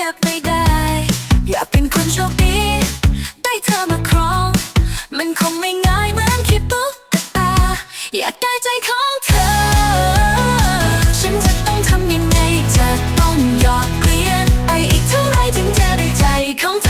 ลือกไม่ได้ อยากเป็นคนโชคดี ได้เธอมาครอง มันคงไม่ง่ายเหมือนคิดปุ๊บแต่ตา อยากได้ใจของเธอ ฉันจะต้องทำยังไงจะต้องหยอกเกลียนไปอีกเท่าไรถึงจะได้ใจของเธอ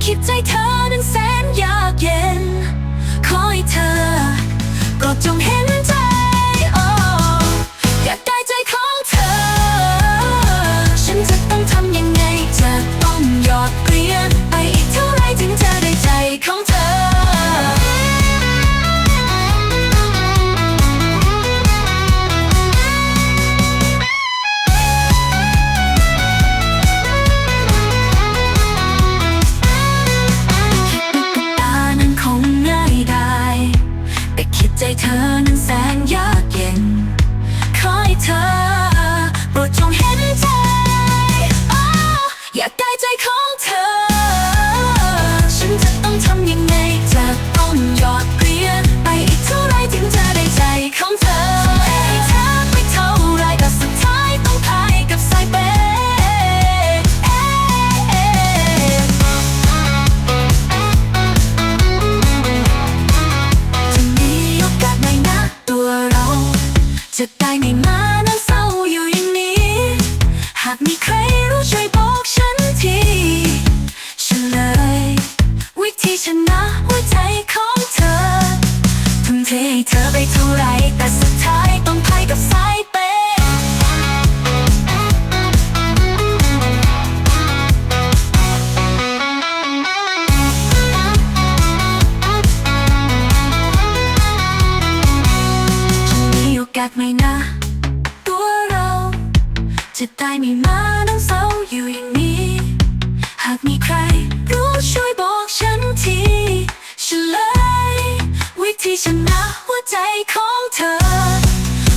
แต่คิดใจเธอ ใจเธอนั้นแสนยากเย็น ขอให้เธอโปรดจงเห็นใจอ้าวอยากได้ ชนะหัวใจของเธอทุ่มเทให้เธอไปเท่าไรแต่สุดท้ายต้องพ่ายกับสายเปย์จะมีโอกาสไหมนะ ตัวเรา จะได้ไม่มานั่งเศร้าอยู่อย่างนี้ หากมีใครรู้ช่วยบอก ที่ชนะหัวใจของเธอ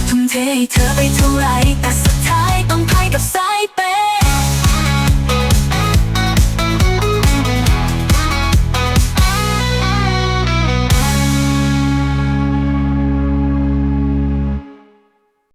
ทุ่มเทให้เธอไปเท่าไรแต่สุดท้ายต้องพ่ายกับสายเป